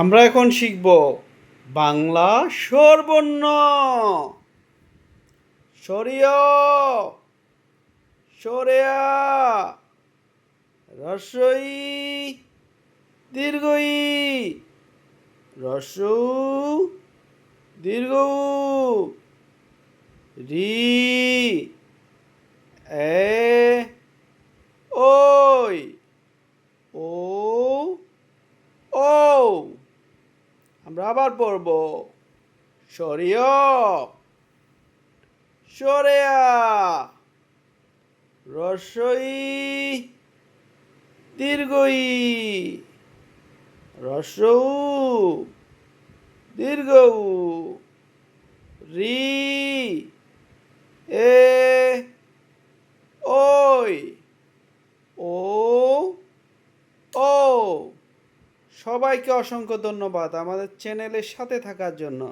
আমরা এখন শিখব বাংলা স্বরবর্ণ। সরিয় সরেয়া রসই দীর্ঘই। রসৌ দীর্ঘ রি। এ। আমরা আবার পড়ব। সরিয় সরেয়া রসই। দীর্ঘই। রসৌ। দীর্ঘ। রি। এ। ওই সবাইকে অসংখ্য ধন্যবাদ আমাদের চ্যানেলের সাথে থাকার জন্য।